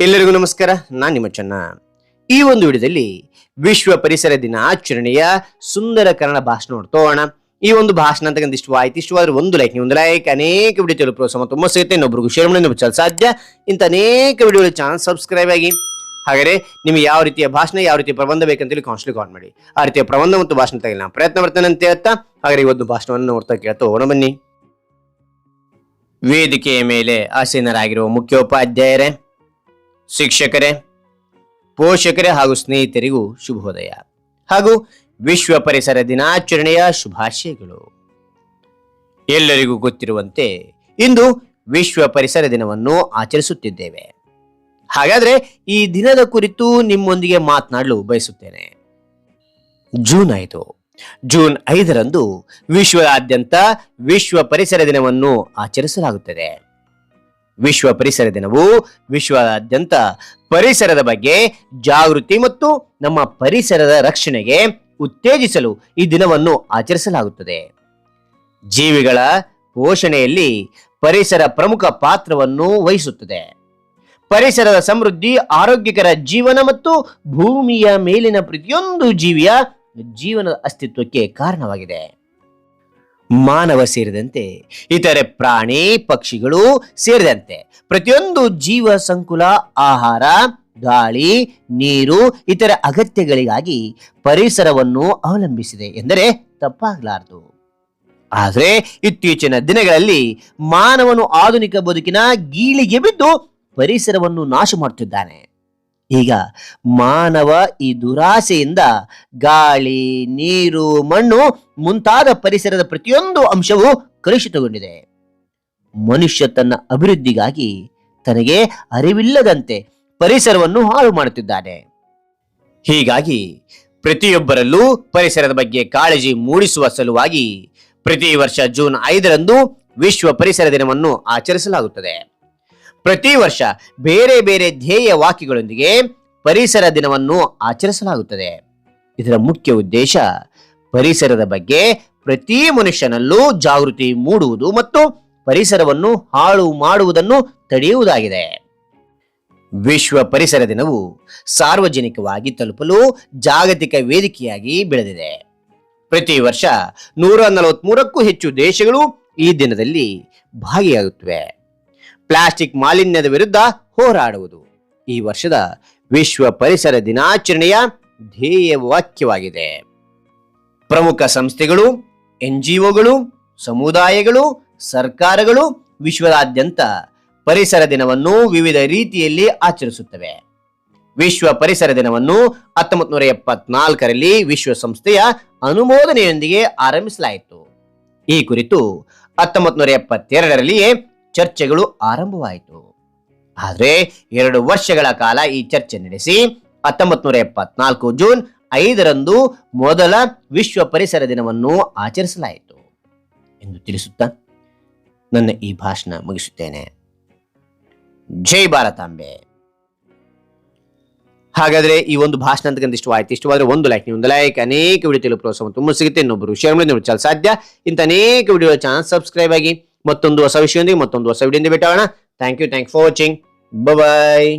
ಎಲ್ಲರಿಗೂ ನಮಸ್ಕಾರ, ನಾನು ನಿಮ್ಮ ಚೆನ್ನ. ಈ ಒಂದು ವಿಡಿಯೋದಲ್ಲಿ ವಿಶ್ವ ಪರಿಸರ ದಿನ ಆಚರಣೆಯ ಸುಂದರ ಕನ್ನಡ ಭಾಷಣ ನೋಡ್ತೋಣ ಈ ಒಂದು ಭಾಷಣ ಅಂತ ಇಷ್ಟವಾಯ್ತು ಇಷ್ಟವಾದ್ರೆ ಒಂದು ಲೈಕ್ ನೀವು ಒಂದು ಲೈಕ್ ಅನೇಕ ವಿಡಿಯೋ ತಿಳಿದು ಪ್ರೋತ್ಸಾಹ ತುಂಬ ಸಿಗುತ್ತೆ. ಇನ್ನೊಬ್ರಿಗೂ ಶೇರ್ ಮಾಡಿ ನಿಮ್ಮ ಸಾಧ್ಯ. ಇಂಥ ಅನೇಕ ವಿಡಿಯೋ ಚಾನಲ್ ಸಬ್ಸ್ಕ್ರೈಬ್ ಆಗಿ. ಹಾಗಾದ್ರೆ ನಿಮಗೆ ಯಾವ ರೀತಿಯ ಭಾಷಣ, ಯಾವ ರೀತಿಯ ಪ್ರಬಂಧ ಬೇಕಂತೇಳಿ ಕಾನ್ಸ್ಟ್ಲಿ ಕಾಲ್ ಮಾಡಿ. ಆ ರೀತಿಯ ಪ್ರಬಂಧ ಮತ್ತು ಭಾಷಣ ತೆಗೆಲ್ಲ ನಾನು ಪ್ರಯತ್ನ ಬರ್ತೇನೆ ಅಂತ ಹೇಳ್ತಾ ಈ ಇವತ್ತು ಭಾಷಣವನ್ನು ನೋಡ್ತಾ ಕೇಳ್ತಾ ಹೋಗೋಣ ಬನ್ನಿ. ವೇದಿಕೆಯ ಮೇಲೆ ಆಸೀನರಾಗಿರುವ ಮುಖ್ಯೋಪಾಧ್ಯಾಯರೇ ಶಿಕ್ಷಕರೇ, ಪೋಷಕರೇ ಹಾಗೂ ಸ್ನೇಹಿತರಿಗೂ ಶುಭೋದಯ ಹಾಗೂ ವಿಶ್ವ ಪರಿಸರ ದಿನಾಚರಣೆಯ ಶುಭಾಶಯಗಳು. ಎಲ್ಲರಿಗೂ ಗೊತ್ತಿರುವಂತೆ ಇಂದು ವಿಶ್ವ ಪರಿಸರ ದಿನವನ್ನು ಆಚರಿಸುತ್ತಿದ್ದೇವೆ. ಹಾಗಾದ್ರೆ ಈ ದಿನದ ಕುರಿತು ನಿಮ್ಮೊಂದಿಗೆ ಮಾತನಾಡಲು ಬಯಸುತ್ತೇನೆ. ಜೂನ್ ಐದು, ಜೂನ್ ಐದರಂದು ವಿಶ್ವದಾದ್ಯಂತ ವಿಶ್ವ ಪರಿಸರ ದಿನವನ್ನು ಆಚರಿಸಲಾಗುತ್ತದೆ. ವಿಶ್ವ ಪರಿಸರ ದಿನವು ವಿಶ್ವದಾದ್ಯಂತ ಪರಿಸರದ ಬಗ್ಗೆ ಜಾಗೃತಿ ಮತ್ತು ನಮ್ಮ ಪರಿಸರದ ರಕ್ಷಣೆಗೆ ಉತ್ತೇಜಿಸಲು ಈ ದಿನವನ್ನು ಆಚರಿಸಲಾಗುತ್ತದೆ. ಜೀವಿಗಳ ಪೋಷಣೆಯಲ್ಲಿ ಪರಿಸರ ಪ್ರಮುಖ ಪಾತ್ರವನ್ನು ವಹಿಸುತ್ತದೆ. ಪರಿಸರದ ಸಮೃದ್ಧಿ, ಆರೋಗ್ಯಕರ ಜೀವನ ಮತ್ತು ಭೂಮಿಯ ಮೇಲಿನ ಪ್ರತಿಯೊಂದು ಜೀವಿಯ ಜೀವನದ ಅಸ್ತಿತ್ವಕ್ಕೆ ಕಾರಣವಾಗಿದೆ. ಮಾನವ ಸೇರಿದಂತೆ ಇತರೆ ಪ್ರಾಣಿ ಪಕ್ಷಿಗಳು ಸೇರಿದಂತೆ. ಪ್ರತಿಯೊಂದು ಜೀವ ಸಂಕುಲ, ಆಹಾರ, ಗಾಳಿ, ನೀರು, ಇತರ ಅಗತ್ಯಗಳಿಗಾಗಿ ಪರಿಸರವನ್ನು ಅವಲಂಬಿಸಿದೆ ಎಂದರೆ ತಪ್ಪಾಗಲಾರದು. ಆದರೆ ಇತ್ತೀಚಿನ ದಿನಗಳಲ್ಲಿ ಮಾನವನು ಆಧುನಿಕ ಬದುಕಿನ ಗೀಳಿಗೆ ಬಿದ್ದು ಪರಿಸರವನ್ನು ನಾಶ ಮಾಡುತ್ತಿದ್ದಾನೆ ಈಗ ಮಾನವ ಈ ದುರಾಸೆಯಿಂದ ಗಾಳಿ, ನೀರು, ಮಣ್ಣು ಮುಂತಾದ ಪರಿಸರದ ಪ್ರತಿಯೊಂದು ಅಂಶವೂ ಕಲುಷಿತಗೊಂಡಿದೆ. ಮನುಷ್ಯ ತನ್ನ ಅಭಿವೃದ್ಧಿಗಾಗಿ ತನಗೆ ಅರಿವಿಲ್ಲದಂತೆ ಪರಿಸರವನ್ನು ಹಾಳು ಮಾಡುತ್ತಿದ್ದಾನೆ. ಹೀಗಾಗಿ ಪ್ರತಿಯೊಬ್ಬರಲ್ಲೂ ಪರಿಸರದ ಬಗ್ಗೆ ಕಾಳಜಿ ಮೂಡಿಸುವ ಸಲುವಾಗಿ ಪ್ರತಿ ವರ್ಷ ಜೂನ್ ಐದರಂದು ವಿಶ್ವ ಪರಿಸರ ದಿನವನ್ನು ಆಚರಿಸಲಾಗುತ್ತದೆ. ಪ್ರತಿ ವರ್ಷ ಬೇರೆ ಬೇರೆ ಧ್ಯೇಯ ವಾಕ್ಯಗಳೊಂದಿಗೆ ಪರಿಸರ ದಿನವನ್ನು ಆಚರಿಸಲಾಗುತ್ತದೆ. ಇದರ ಮುಖ್ಯ ಉದ್ದೇಶ ಪರಿಸರದ ಬಗ್ಗೆ ಪ್ರತಿ ಮನುಷ್ಯನಲ್ಲೂ ಜಾಗೃತಿ ಮೂಡುವುದು ಮತ್ತು ಪರಿಸರವನ್ನು ಹಾಳು ಮಾಡುವುದನ್ನು ತಡೆಯುವುದಾಗಿದೆ. ವಿಶ್ವ ಪರಿಸರ ದಿನವು ಸಾರ್ವಜನಿಕವಾಗಿ ತಲುಪಲು ಜಾಗತಿಕ ವೇದಿಕೆಯಾಗಿ ಬೆಳೆದಿದೆ. ಪ್ರತಿ ವರ್ಷ ನೂರ ನಲವತ್ಮೂರಕ್ಕೂ ಹೆಚ್ಚು ದೇಶಗಳು ಈ ದಿನದಲ್ಲಿ ಭಾಗಿಯಾಗುತ್ತವೆ. ಪ್ಲಾಸ್ಟಿಕ್ ಮಾಲಿನ್ಯದ ವಿರುದ್ಧ ಹೋರಾಡುವುದು. ಈ ವರ್ಷದ ವಿಶ್ವ ಪರಿಸರ ದಿನಾಚರಣೆಯ ಧ್ಯೇಯ ವಾಕ್ಯವಾಗಿದೆ. ಪ್ರಮುಖ ಸಂಸ್ಥೆಗಳು, ಎನ್ಜಿಒಗಳು, ಸಮುದಾಯಗಳು, ಸರ್ಕಾರಗಳು ವಿಶ್ವದಾದ್ಯಂತ ಪರಿಸರ ದಿನವನ್ನು ವಿವಿಧ ರೀತಿಯಲ್ಲಿ ಆಚರಿಸುತ್ತವೆ. ವಿಶ್ವ ಪರಿಸರ ದಿನವನ್ನು ಹತ್ತೊಂಬತ್ತು ನೂರ ಎಪ್ಪತ್ನಾಲ್ಕರಲ್ಲಿ ವಿಶ್ವಸಂಸ್ಥೆಯ ಅನುಮೋದನೆಯೊಂದಿಗೆ ಆರಂಭಿಸಲಾಯಿತು. ಈ ಕುರಿತು ಹತ್ತೊಂಬತ್ತು ನೂರ ಎಪ್ಪತ್ತೆರಡರಲ್ಲಿಯೇ ಚರ್ಚೆಗಳು ಆರಂಭವಾಯಿತು. ಆದರೆ ಎರಡು ವರ್ಷಗಳ ಕಾಲ ಈ ಚರ್ಚೆ ನಡೆಸಿ ಹತ್ತೊಂಬತ್ನೂರ ಎಪ್ಪತ್ನಾಲ್ಕು ಜೂನ್ ಐದರಂದು ಮೊದಲ ವಿಶ್ವ ಪರಿಸರ ದಿನವನ್ನು ಆಚರಿಸಲಾಯಿತು. ಎಂದು ತಿಳಿಸುತ್ತಾ ನನ್ನ ಈ ಭಾಷಣ ಮುಗಿಸುತ್ತೇನೆ. ಜೈ ಭಾರತಾಂಬೆ ಹಾಗಾದ್ರೆ ಈ ಒಂದು ಭಾಷಣ ಅಂತಕ್ಕಂಥ ಇಷ್ಟವಾಯ್ತು. ಇಷ್ಟವಾದ್ರೆ ಒಂದು ಲೈಕ್ ನೀವು ಒಂದು ಲೈಕ್ ಅನೇಕ ವಿಡಿಯೋ ತಿಳಿಯಲು ಪ್ರೋತ್ಸಾಹ ತುಂಬ ಸಿಗುತ್ತೆ ಇನ್ನೊಬ್ಬರು ಶೇರ್ ಮಾಡಿ ಸಾಧ್ಯ. ಇಂಥ ಅನೇಕ ವಿಡಿಯೋ ಚಾನಲ್ ಸಬ್ಸ್ಕ್ರೈಬ್ ಆಗಿ ಮತ್ತೊಂದು ಹೊಸ ವಿಷಯದೊಂದಿಗೆ ಮತ್ತೊಂದು ಹೊಸ ವಿಡಿಯೋದಿಂದ ಭೇಟಾಗೋಣ thank you thank for watching bye